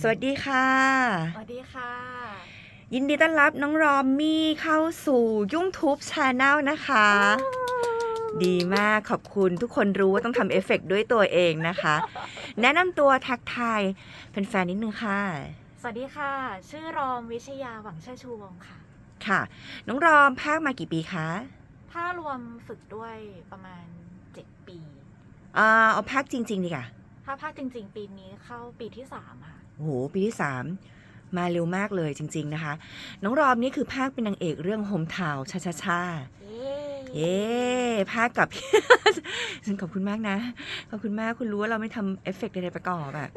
สวัสดีค่ะ สวัสดีค่ะ ยินดีต้อนรับน้องรอมมี่เข้าสู่ยุ่งทูบชาแนลนะคะ ดีมากขอบคุณทุกคนรู้ว่าต้องทำเอฟเฟกต์ด้วยตัวเองนะคะ แนะนำตัวทักทายเป็นแฟนๆนิดนึงค่ะ สวัสดีค่ะ ชื่อรอมวิชยาหวังเชิดชูวงศ์ค่ะ ค่ะ น้องรอมภาคมากี่ปีคะถ้ารวมฝึกด้วยประมาณ 7 ปี อ่าเอาภาคจริง ๆ ดีกว่าถ้าภาคจริง ๆ ปีนี้เข้าปีที่ 3 ค่ะ โอ้โหปีที่สามมาเร็วมากเลยจริง ๆนะคะ น้องรอมนี่คือภาคเป็นนางเอกเรื่องโฮมทาวชาชาชาเย้เย้ภาคกับฉันขอบคุณมากนะ ขอบคุณมากคุณรู้ว่าเราไม่ทำเอฟเฟกต์ใดๆประกอบอะ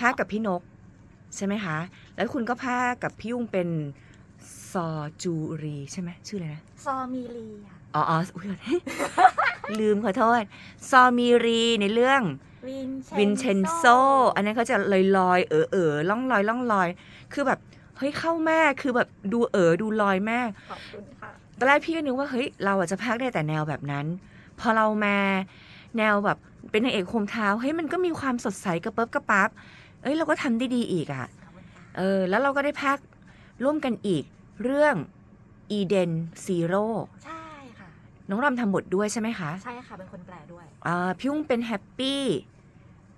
ภาคกับพี่นก ใช่ไหมคะ แล้วคุณก็ภาคกับพี่ยุ่งเป็นซอจูรีใช่ไหมชื่ออะไรนะ ซอมีลีค่ะอ๋ออ๋ออุ๊ยลืมขอโทษ ซอมีรีในเรื่อง วินวินเชนโซ อันนั้นเขาจะลอยลอยๆเออเออล่องลอยล่องลอย คือแบบเฮ้ยเข้าแม่คือแบบดูเออดูลอยแม่ขอบคุณค่ะตอนแรกพี่ก็นึกว่าเฮ้ยเราอาจจะพากได้แต่แนวแบบนั้น พอเรามาแนวแบบเป็นนางเอกโคมเท้าเฮ้ยมันก็มีความสดใสกระเปิ๊บกระปั๊บเอ้ยเราก็ทำได้ดีอีกอะ่ะขอบคุณค่ะเออแล้วเราก็ได้พากร่วมกันอีกเรื่องอีเดนซีโร่ใช่ค่ะ น้องรำทำบทด้วยใช่ไหมคะ ใช่ค่ะ เป็นคนแปลด้วยอ่าพี่อุ้งเป็นแฮปปี้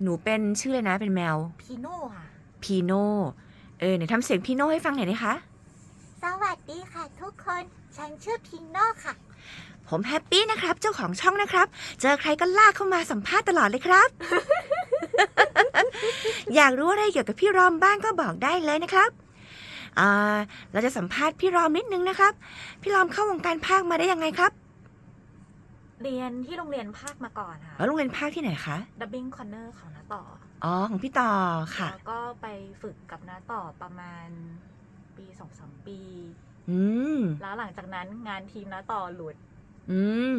หนูเป็นชื่อเลยนะเป็นแมวพีโน่ค่ะ พีโนเออไหนทำเสียงพีโนให้ฟังหน่อยนะคะสวัสดีค่ะ ทุกคน ฉันชื่อพีโน่ค่ะ ผมแฮปปี้นะครับ เจ้าของช่องนะครับ เจอใครก็ลากเข้ามาสัมภาษณ์ตลอดเลยครับ อยากรู้อะไรเกี่ยวกับพี่รอมบ้างก็บอกได้เลยนะครับอ่าเราจะสัมภาษณ์พี่รอมนิดนึงนะครับ พี่รอมเข้าวงการภาคมาได้ยังไงครับ เรียนที่โรงเรียนภาคมาก่อนค่ะ แล้วโรงเรียนภาคที่ไหนคะ ดับบิ้งคอนเนอร์ของน้าต่ออ๋อ ของพี่ต่อค่ะ แล้วก็ไปฝึกกับน้าต่อประมาณปีสองสามปี อืม แล้วหลังจากนั้นงานทีมน้าต่อหลุด อืม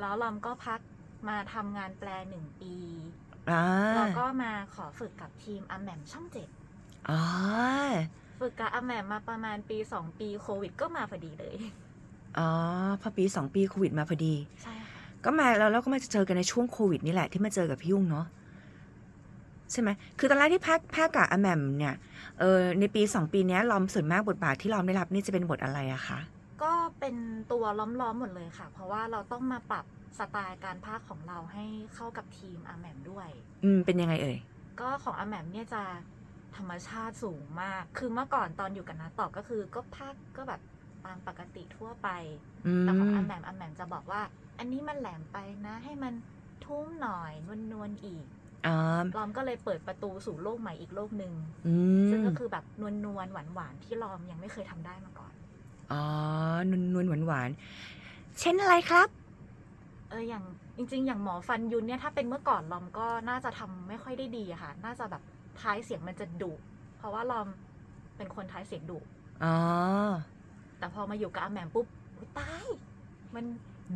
แล้วลอมก็พักมาทำงานแปลหนึ่งปี อ่าแล้วก็มาขอฝึกกับทีมอัมแหมมช่องเจ็ด อ๋อ ฝึกกับอัมแหมมมาประมาณปีสองปีโควิดก็มาพอดีเลย อ๋อพอปีสองปีโควิดมาพอดี ใช่ค่ะ ก็มาแล้วเราก็มาเจอกันในช่วงโควิดนี่แหละที่มาเจอกับพี่ยุ่งเนาะใช่ไหมคือตอนแรกที่ภาคภาคกับอาแหมมเนี่ยเออในปีสองปีเนี้ยลอมส่วนมากบทบาทที่ลอมได้รับนี่จะเป็นบทอะไรอะคะก็เป็นตัวล้อมๆหมดเลยค่ะ เพราะว่าเราต้องมาปรับสไตล์การพากย์ของเราให้เข้ากับทีมอัมแหมมด้วย อืมเป็นยังไงเอ่ยก็ของอาแหมมเนี่ยจะธรรมชาติสูงมาก คือเมื่อก่อนตอนอยู่กับนาต่อก็คือก็ภาคก็แบบ ตามปกติทั่วไปอืแต่ของมอาแหมมอาแหมมจะบอกว่า อันนี้มันแหลมไปนะ ให้มันทุ่มหน่อยนวลนวลๆอีกอ๋อลอมก็เลยเปิดประตูสู่โลกใหม่อีกโลกหนึ่งอืซึ่งมก็คือแบบนวลนวลหวานหวานๆที่ลอมยังไม่เคยทำได้มาก่อน อ๋อนวลนวลหวานหวานๆเช่นอะไรครับ เอออย่างจริง ๆ อย่างหมอฟันยุนเนี่ยถ้าเป็นเมื่อก่อนลอมก็น่าจะทำไม่ค่อยได้ดีอะค่ะ น่าจะแบบท้ายเสียงมันจะดุเพราะว่าลอมเป็นคนท้ายเสียงดุอ๋อ แต่พอมาอยู่กับอาแหมมปุ๊บอุ๊ยตาย มัน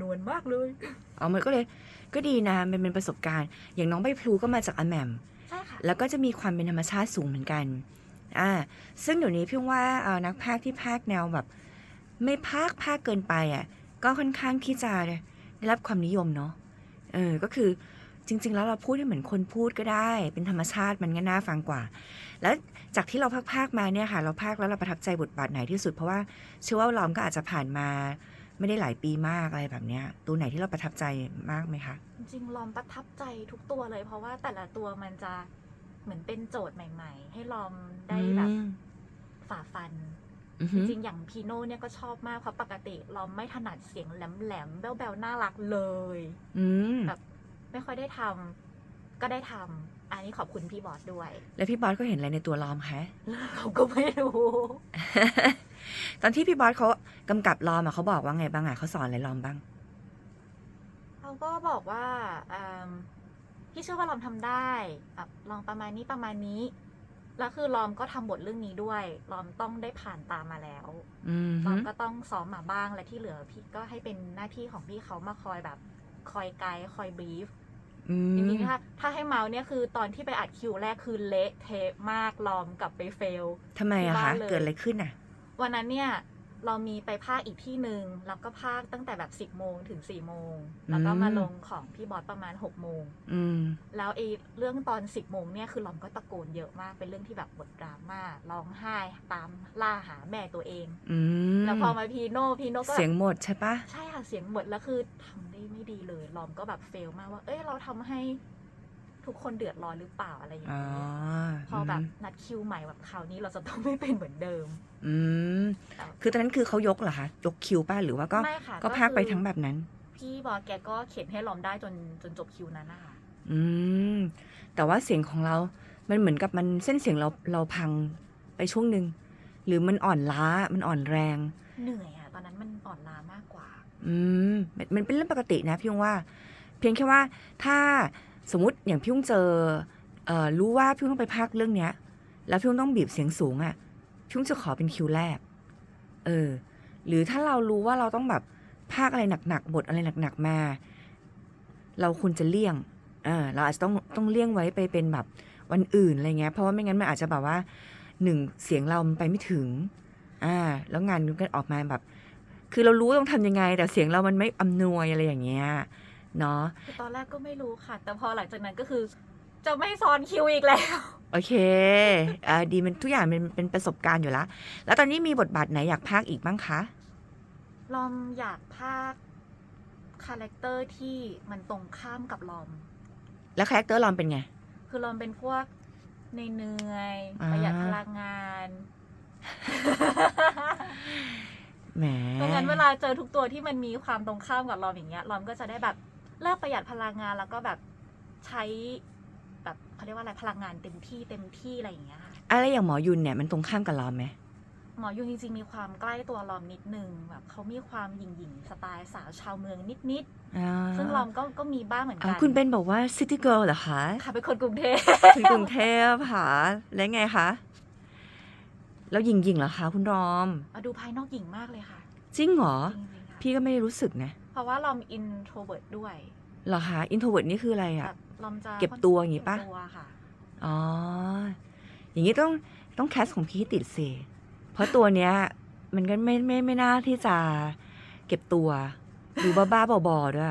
นวลมากเลยอ๋อมันก็เลย ก็ดีนะมันเป็นประสบการณ์ อย่างน้องใบพลูก็มาจากอาแหมมใช่ค่ะแล้วก็จะมีความเป็นธรรมชาติสูงเหมือนกันอ่าซึ่งเดี๋ยวนี้พี่ว่าเอ่อนักพากย์ที่พากย์แนวแบบ ไม่พากย์พากย์เกินไปอะก็ค่อนข้างที่จะได้รับความนิยมเนาะเออก็คือ จริง ๆ แล้วเราพูดให้เหมือนคนพูดก็ได้ เป็นธรรมชาติมันก็น่าฟังกว่า แล้วจากที่เราพากพากๆมาเนี่ยค่ะ เราพากย์แล้วเราประทับใจบทบาทไหนที่สุด เพราะว่าเชื่อว่าเราก็อาจจะผ่านมาไม่ได้หลายปีมากอะไรแบบเนี้ย ตัวไหนที่เราประทับใจมากไหมคะ จริงๆลอมประทับใจทุกตัวเลย เพราะว่าแต่ละตัวมันจะเหมือนเป็นโจทย์ใหม่ ๆ ให้ลอมได้แบบอืม ฝ่าฟัน อือจหือ ริงๆอย่างพีโน่เนี่ยก็ชอบมากเพราะปกติเราไม่ถนัดเสียงแหลมๆแบ๊วๆน่ารักเลย อืม แบบ ไม่ค่อยได้ทำก็ได้ทำอันนี้ขอบคุณพี่บอสด้วย แล้วพี่บอสก็เห็นอะไรในตัวลอมคะเขาก็ไม่รู้ ตอนที่พี่บอสเขากำกับลอมอะเขาบอกว่าไงบ้างอะเขาสอนอะไรลอมบ้างเขาก็บอกว่าอืมพี่เชื่อว่าลอมทำได้แบบลองประมาณนี้ประมาณนี้ แล้วคือลอมก็ทำบทเรื่องนี้ด้วย ลอมต้องได้ผ่านตามมาแล้วอืมลอฮึมก็ต้องซ้อมมาบ้างและที่เหลือพี่ก็ให้เป็นหน้าที่ของพี่เขามาคอยแบบคอยไกด์คอยบรีฟ อืจมริงๆถ้าถ้าให้เมาส์เนี่ยคือตอนที่ไปอัดคิวแรกคือเละเทะมากลอมกลับไปเฟล ทำไมอะที่คะบ้านเลย เกิดอะไรขึ้นอะวันนั้นเนี่ย เรามีไปภาคอีกที่หนึ่งแล้วก็ภาคตั้งแต่แบบ10โมงถึง4โมง แล้วก็มาอืมลงของพี่บอสประมาณ6โมงอืมแล้วไอ้เรื่องตอน10โมงเนี่ยคือลอมก็ตะโกนเยอะมาก เป็นเรื่องที่แบบบทดราม่าร้องไห้ตามล่าหาแม่ตัวเองอืมแล้วพอมาพีโน่พีโน่ก็แบบเสียงหมดใช่ปะใช่ค่ะเสียงหมดแล้วคือทำได้ไม่ดีเลยลอมก็แบบเฟลมากว่า เอ้ยเราทำให้ ทุกคนเดือดร้อนหรือเปล่าอะไรอย่างอ๋อนี้พอแบบนัดคิวใหม่แบบคราวนี้เราจะต้องไม่เป็นเหมือนเดิม อืมคือตอนนั้นคือเขายกเหรอคะยกคิวป้ะหรือว่าก็ไม่ค่ะก็พากไปคือทั้งแบบนั้น พี่บอสแกก็เขียนให้ลอมได้จนจนจบคิวนั้นนะคะอืมแต่ว่าเสียงของเรา มันเหมือนกับมันเส้นเสียงเราเราพังไปช่วงหนึ่งหรือมันอ่อนล้ามันอ่อนแรง เหนื่อยอะตอนนั้นมันอ่อนล้ามากกว่า อืมมันมันเป็นเรื่องปกตินะพี่ยงว่า เพียงแค่ว่าถ้า สมมติอย่างพี่ยงเจอเออรู้ว่าพี่ยงต้องไปพากเรื่องเนี้ย แล้วพี่ยงต้องบีบเสียงสูงอะ่ะพี่ยงจะขอเป็นคิวแรก เออ หรือถ้าเรารู้ว่าเราต้องแบบพากอะไรหนักๆบทอะไรหนักๆมา เราควรจะเลี่ยงอ่าเราอาจจะต้องต้องเลี่ยงไว้ไปเป็นแบบวันอื่นอะไรเงี้ย เพราะว่าไม่งั้นมันอาจจะแบบว่าหนึ่งเสียงเรามันไปไม่ถึง อ่า แล้วงานมันก็ออกมาแบบ คือเรารู้ต้องทำยังไง แต่เสียงเรามันไม่อำนวยอะไรอย่างเงี้ย เนาะคือตอนแรกก็ไม่รู้ค่ะ แต่พอหลังจากนั้นก็คือ จะไม่ซ้อนคิวอีกแล้ว โอเคอ่าดีมันทุกอย่างเป็นเป็นประสบการณ์อยู่แล้วแล้วตอนนี้มีบทบาทไหนอยากพากย์อีกบ้างคะ ลอมอยากพากคาแรคเตอร์ที่มันตรงข้ามกับลอม แล้วคาแรคเตอร์เราเป็นไง คือลอมเป็นพวกในเหนื่อยๆอ่าประหยัดพลังงาน แหม เพราะงั้นเวลาเจอทุกตัวที่มันมีความตรงข้ามกับลอมอย่างเงี้ยลอมก็จะได้แบบ เลิกประหยัดพลังงานแล้วก็แบบใช้แบบเขาเรียกว่าอะไรพลังงานเต็มที่เต็มที่อะไรอย่างเงี้ยค่ะอะไรอย่างหมอยุนเนี่ยมันตรงข้ามกับเราไหมหมอยุงจริงๆมีความใกล้ตัวลอมนิดนึงแบบเขามีความหยิ่งๆสไตล์สาวชาวเมืองนิดอ่าๆซึ่งลอมก็ก็มีบ้างเหมือนอ๋อกันคุณเป็นบอกว่าซิตี้เกิร์ลเหรอคะค่ะเป็นคนกรุงเทพถึงกรุงเทพค่ะแล้วไงคะแล้วหญิงหญิงๆเหรอคะคุณรอมมาดูภายนอกหญิงมากเลยค่ะ จริงเหรอจริงๆค่ะพี่ก็ไม่ได้รู้สึกนะ เพราะว่าลอมอินโทรเวิร์ดด้วยเหรอคะอินโทรเวิร์ดนี่คืออะไรแบอะบลอมจะเก็บตัวอย่างงี้ปะ เก็บตัวค่ะ อ๋อ อย่างนี้ต้องต้องแคสของพี่ให้ติดสิเพราะตัวเนี้ย มันก็ไม่ไม่ไม่น่าที่จะเก็บตัว ดูบ้าๆบอๆด้วย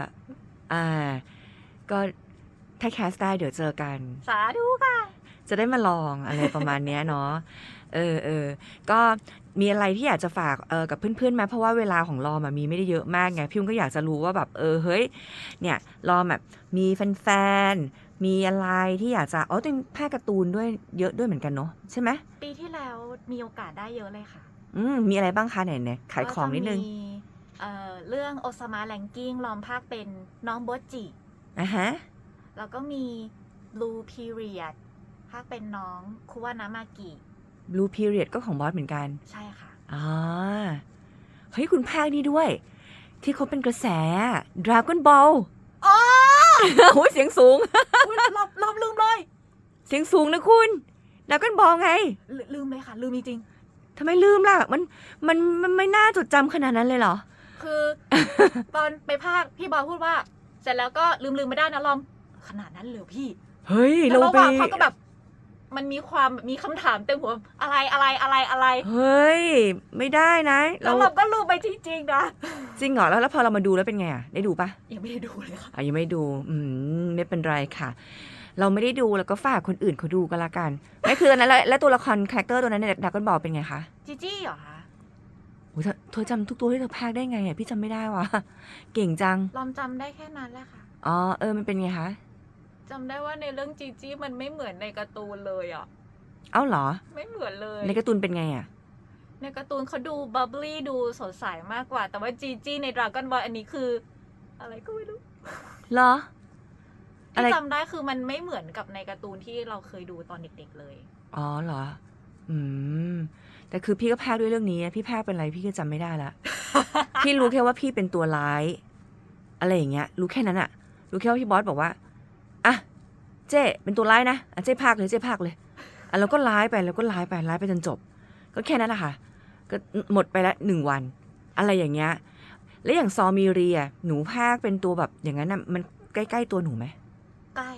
อ่า ก็ถ้าแคสได้เดี๋ยวเจอกัน สาธุค่ะ จะได้มาลองอะไรประมาณเนี้ยเนาะเออเออก็มีอะไรที่อยากจะฝากเออกับเพื่อนๆไหมเพราะว่าเวลาของรอมอะมีไม่ได้เยอะมากไงพี่อุ้มก็อยากจะรู้ว่าแบบเออเฮ้ยเนี่ยรอมแบบมีแฟนๆมีอะไรที่อยากจะอ๋อตัวเองภาคการ์ตูนด้วยเยอะด้วยเหมือนกันเนาะใช่ไหมปีที่แล้วมีโอกาสได้เยอะเลยค่ะ อืมมีอะไรบ้างคะไหนเนี่ยขายของนิดนึงก็จะมีเอ่อเรื่องโอซามาแรงกิ้งลอมภาคเป็นน้องโบจิอะฮะแล้วก็มี Blue Period ภาคเป็นน้องคุวานามากิ Blue Period ก็ของบอสเหมือนกันใช่ค่ะ อ่าเฮ้ยคุณภาคนี้ด้วย ที่เขาเป็นกระแส Dragon Ball อ๋อโอ้ยเสียงสูง อุ๊ยลอมลอมลืมเลยเสียงสูงนะคุณ Dragon Ball ไงลืลืมเลยค่ะ ลืมจริงทำไมลืมล่ะ มันมันมันไม่น่าจดจำขนาดนั้นเลยเหรอ ๆคือ ตอนไปภาคพี่บอยพูดว่า เสร็จแล้วก็ลืมลืมไม่ได้นะลอม ขนาดนั้นเลยเหรอพี่เฮ้ย แล้วเราระหไปว่างเขาก็แบบ มันมีความมีคำถามเต็มหัวอะไรอะไรอะไรอะไร เฮ้ย ไม่ได้นะ แล้เราวเราก็ลืมไปจริงๆนะจริงเหรอแล้วแล้วพอเรามาดูแล้วเป็นไงอะได้ดูปะ ยังไม่ได้ดูเลยค่ะอะยังไม่ดู อืม ไม่เป็นไรค่ะ เราไม่ได้ดูแล้วก็ฝากคนอื่นเขาดูก็แล้วกัน ไม่คือตอนนั้นแล้วแล้วตัวละครคาแรคเตอร์ตัวนั้นเนี่ยดักกันบอลเป็นไงคะจีจี้เหรอคะโอ้ยเธอเธอจำทุกตัวที่เธอพากย์ได้ไงอะพี่จำไม่ได้ว่ะ เก่งจัง ลอมจำได้แค่นั้นแหละค่ะ อ๋อ เออ มันเป็นไงคะ จำได้ว่าในเรื่องจีจี้มันไม่เหมือนในการ์ตูนเลยอะ เอ้าเหรอ ไม่เหมือนเลย ในการ์ตูนเป็นไงอะ ในการ์ตูนเขาดูบับเบิลี่ดูสดใสมากกว่า แต่ว่าจีจี้ในดราก้อนบอลอันนี้คือ อะไรก็ไม่รู้เหรอ อะไร ที่จำได้คือมันไม่เหมือนกับในการ์ตูนที่เราเคยดูตอนเด็กๆเลย อ๋อเหรอ อืม แต่คือพี่ก็พากย์ด้วยเรื่องนี้อะพี่พากย์เป็นอะไรพี่ก็จำไม่ได้ละ พี่รู้แค่ว่าพี่เป็นตัวร้าย อะไรอย่างเงี้ย รู้แค่นั้นอะรู้แค่ว่าพี่บอสบอกว่า อะเจ้เป็นตัวร้ายนะอะเจ้พากย์เลยเจ้พากย์เลยอะเราก็ร้ายไปแล้วก็ร้ายไปร้ายไปจนจบ ก็แค่นั้นแหละค่ะก็หมดไปละหนึ่งวัน อะไรอย่างเงี้ยแล้วอย่างซอมีเรียหนูพากย์เป็นตัวแบบอย่างนั้นน่ะมันใกล้ๆตัวหนูไหมใกล้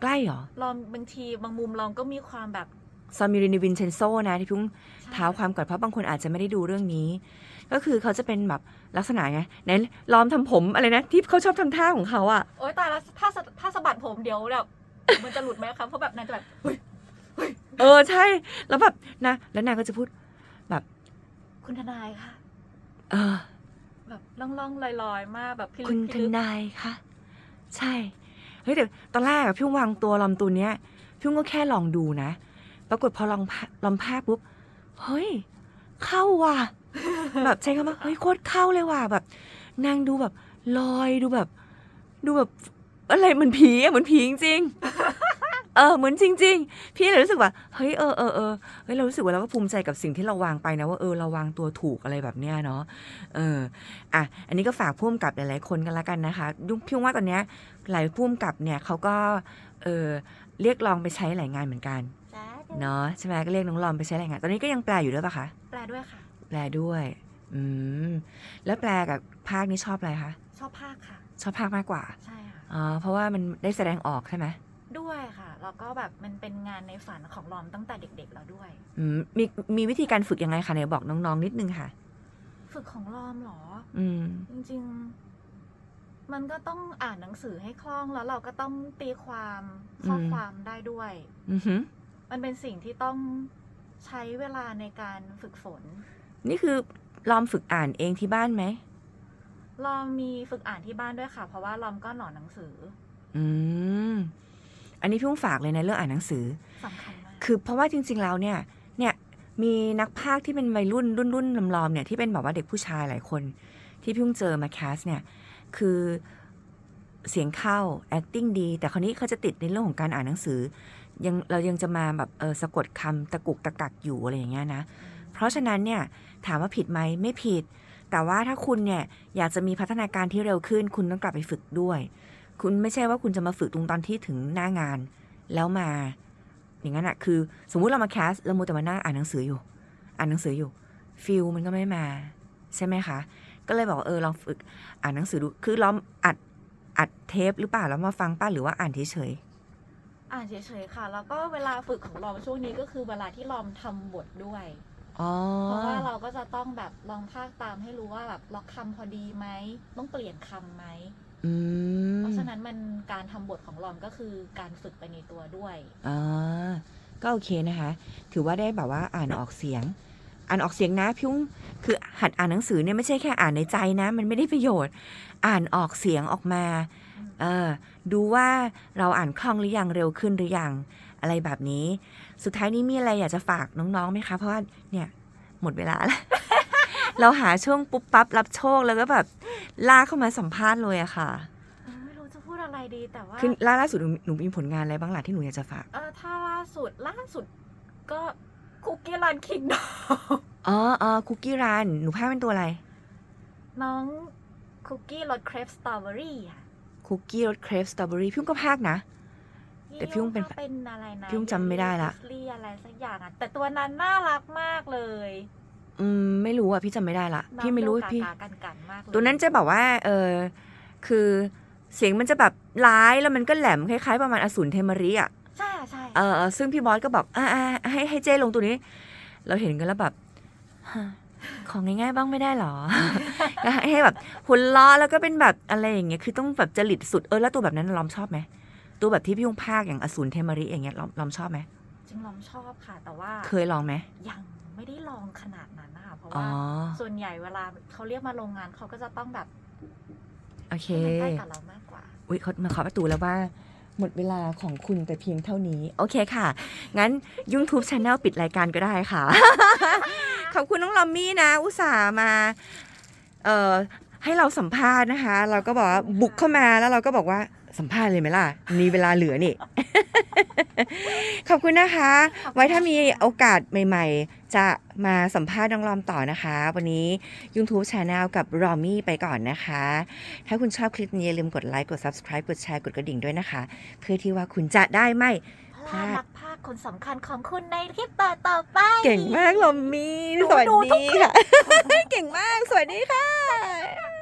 ใกล้เหรอลองบางทีบางมุมลองก็มีความแบบซามิรินิวินเชนโซนะที่เพิ่งเท้าความก่อนเพราะบางคนอาจจะไม่ได้ดูเรื่องนี้ ก็คือเขาจะเป็นแบบลักษณะไงไหนลอมทำผมอะไรนะที่เขาชอบทำท่าของเขาอะ โอ๊ยตายแล้วถ้าสะถ้าสะบัดผมเดี๋ยวแบบมันจะหลุดไหมครับเพราะแบบนายจะแบบเฮ้ยเออใช่ แล้วแบบนะแล้วนางก็จะพูด คุณทนายค่ะ เออ แบบล่องๆลอยๆ มากแบบพิลึคุกณพิทลึกนายคะใช่ เฮ้ยแต่ตอนแรกอะพี่วางตัวลำตัวเนี้ยพี่ก็แค่ลองดูนะ ปรากฏพอลองพาลองภาพปุ๊บ เฮ้ย เข้าว่ะ แบบใช้คำว่าเฮ้ยโคตรเข้าเลยว่ะแบบ นางดูแบบลอยดูแบบ ดูแบบอะไรเหมือนผีอะเหมือนผีจริงๆเออเหมือนจริง ๆ พี่เลยรู้สึกว่าเฮ้ยเออเออเออเฮ้ยเรารู้สึกว่าเราก็ภูมิใจกับสิ่งที่เราวางไปนะว่าเออเราวางตัวถูกอะไรแบบเนี้ยเนาะเอออะอันนี้ก็ฝากพุ่มกับหลายๆคนกันละกันนะคะยุพี่ว่าตอนเนี้ยหลายพุ่มกับเนี่ยเขาก็เออเรียกลองไปใช้หลายงานเหมือนกันจ้าเนาะใช่ไหมก็เรียกน้องลอมไปใช้หลายงาน ตอนนี้ก็ยังแปลอยู่ด้วยปะคะแปลด้วยค่ะ แปลด้วย อืมแล้วแปลกับภาคนี้ชอบอะไรคะชอบภาคค่ะ ชอบภาคมากกว่าใช่ค่ะ อ๋อเพราะว่ามันได้แสดงออกใช่ไหมด้วยค่ะ แล้วก็แบบมันเป็นงานในฝันของลอมตั้งแต่เด็กๆแล้วด้วย อืมมีมีวิธีการฝึกยังไงคะเนี่ยบอกน้องๆนิดนึงค่ะ ฝึกของลอมเหรอ อืม จริงๆ มันก็ต้องอ่านหนังสือให้คล่องแล้วเราก็ต้องตีความข้ออม ความได้ด้วย อือหือมันเป็นสิ่งที่ต้องใช้เวลาในการฝึกฝน นี่คือลอมฝึกอ่านเองที่บ้านไหม ลอมมีฝึกอ่านที่บ้านด้วยค่ะ เพราะว่าลอมก็หนอนหนังสืออืมอันนี้พี่ต้องฝากเลยนะเรื่องอ่านหนังสือ สำคัญมากคือเพราะว่าจริง ๆ แล้วเนี่ย เนี่ยมีนักพากย์ที่เป็นวัยรุ่นรุ่นรุ่นลำลอมเนี่ยที่เป็นแบบว่าเด็กผู้ชายหลายคน ที่พี่เพิ่งเจอมาแคสเนี่ย คือเสียงเข้า acting ดี แต่คราวนี้เขาจะติดในเรื่องของการอ่านหนังสือ ยังเรายังจะมาแบบเออสะกดคำตะกุกตะกักอยู่อะไรอย่างเงี้ยนะ เพราะฉะนั้นเนี่ยถามว่าผิดไหมไม่ผิด แต่ว่าถ้าคุณเนี่ยอยากจะมีพัฒนาการที่เร็วขึ้น คุณต้องกลับไปฝึกด้วย คุณไม่ใช่ว่าคุณจะมาฝึกตรงตอนที่ถึงหน้างาน แล้วมา อย่างนั้นอะคือ สมมุติเรามาแคสเราโมวแต่มานั่งอ่านหนังสืออยู่ อ่านหนังสืออยู่ฟิลมันก็ไม่มา ใช่ไหมคะ ก็เลยบอกเออลองฝึกอ่านหนังสือดูคือเราอัดอัดเทปหรือเปล่าแล้วมาฟังป้าหรือว่าอ่านเฉยอ่านเฉยๆค่ะ แล้วก็เวลาฝึกของลอมช่วงนี้ก็คือเวลาที่ลอมทำบทด้วย เพราะว่าเราก็จะต้องแบบลองพากตามให้รู้ว่าแบบล็อกคำพอดีไหมต้องเปลี่ยนคำไหมอืมเพราะฉะนั้นมันการทำบทของลอมก็คือการฝึกไปในตัวด้วยอ่าก็โอเคนะคะ ถือว่าได้แบบว่าอ่านออกเสียง อ่านออกเสียงนะพี่อุ้งคือหัดอ่านหนังสือเนี่ยไม่ใช่แค่อ่านในใจนะ มันไม่ได้ประโยชน์ อ่านออกเสียงออกมาเออดูว่าเราอ่านคล่องหรือยังเร็วขึ้นหรือยังอะไรแบบนี้ สุดท้ายนี้มีอะไรอยากจะฝากน้องๆไหมคะ เพราะว่าเนี่ยหมดเวลาแล้ว เราหาช่วงปุ๊บปั๊บรับโชคแล้วก็แบบลากเข้ามาสัมภาษณ์เลยอะค่ะเออไม่รู้จะพูดอะไรดีแต่ว่า คือล่าล่าสุดหนูหนูมีผลงานอะไรบ้างล่ะที่หนูอยากจะฝาก เออถ้าล่าสุดล่าสุดก็คุกกี้รันคิงดออ๋ออ๋อคุกกี้รันหนูพากเป็นตัวอะไร น้องคุกกี้รสเครปสตรอเบอรี่อะคุกกี้รสเครปสตรอเบอรี่พี่อุ้มก็พากนะ แต่พี่อุ้มเป็นว่าเป็นอะไรนะพี่อุ้มจำไม่ได้ละเยลลี่อะไรสักอย่างอะแต่ตัวนั้นน่ารักมากเลยอืมไม่รู้อะพี่จำไม่ได้ละน้องพี่ไม่รู้ดูกาพี่กากันกันๆมากเลยตัวนั้นจะแบบว่าเออคือเสียงมันจะแบบร้ายแล้วมันก็แหลมคล้ายๆประมาณอสูรเทมริอะ ใช่ใช่เออเออซึ่งพี่บอสก็บอกอ่าอ่าให้ให้เจ้ลงตัวนี้ เราเห็นกันแล้วแบบฮะของง่ายๆบ้างไม่ได้หรอ ก็ให้แบบหุ่นล้อแล้วก็เป็นแบบอะไรอย่างเงี้ยคือต้องแบบจริตสุดเออแล้วตัวแบบนั้นลอมชอบไหม ตัวแบบที่พี่ยงภาคอย่างอสูรเทมริอย่างเงี้ยลอมลอมชอบไหมจริงลองชอบค่ะ แต่ว่าเคยลองไหมยังไม่ได้ลองขนาดนั้นนะคะเพราะอ๋อว่าส่วนใหญ่เวลาเขาเรียกมาโรงงานเขาก็จะต้องแบบโอเคให้มันใกล้กับเรามากกว่าอุ้ยเขามาเคาะประตูแล้วว่าหมดเวลาของคุณแต่เพียงเท่านี้ โอเคค่ะ งั้น YouTube Channel ปิดรายการก็ได้ค่ะ ขอบคุณน้องลอมมี่นะ อุตส่าห์มา เอ่อ ให้เราสัมภาษณ์นะคะ เราก็บอกว่าบุกเข้ามาแล้วเราก็บอกว่า สัมภาษณ์เลยไหมล่ะ มีเวลาเหลือนี่ ขอบคุณนะคะ ไว้ถ้ามีโอกาสใหม่ ๆ จะมาสัมภาษณ์น้องลอมต่อนะคะ วันนี้ YouTube Channel กับรอมี่ไปก่อนนะคะ ถ้าคุณชอบคลิปนี้อย่าลืมกดไลค์ กด Subscribe กดแชร์ กดกระดิ่งด้วยนะคะ เพื่อที่ว่าคุณจะได้ไม่พลาดนักภาคคนสำคัญของคุณในคลิปต่อต่อๆไป เก่งมากลอมมี่หนูสวัสดูทุกดีค่ะ เก่งมาก สวัสดีค่ะ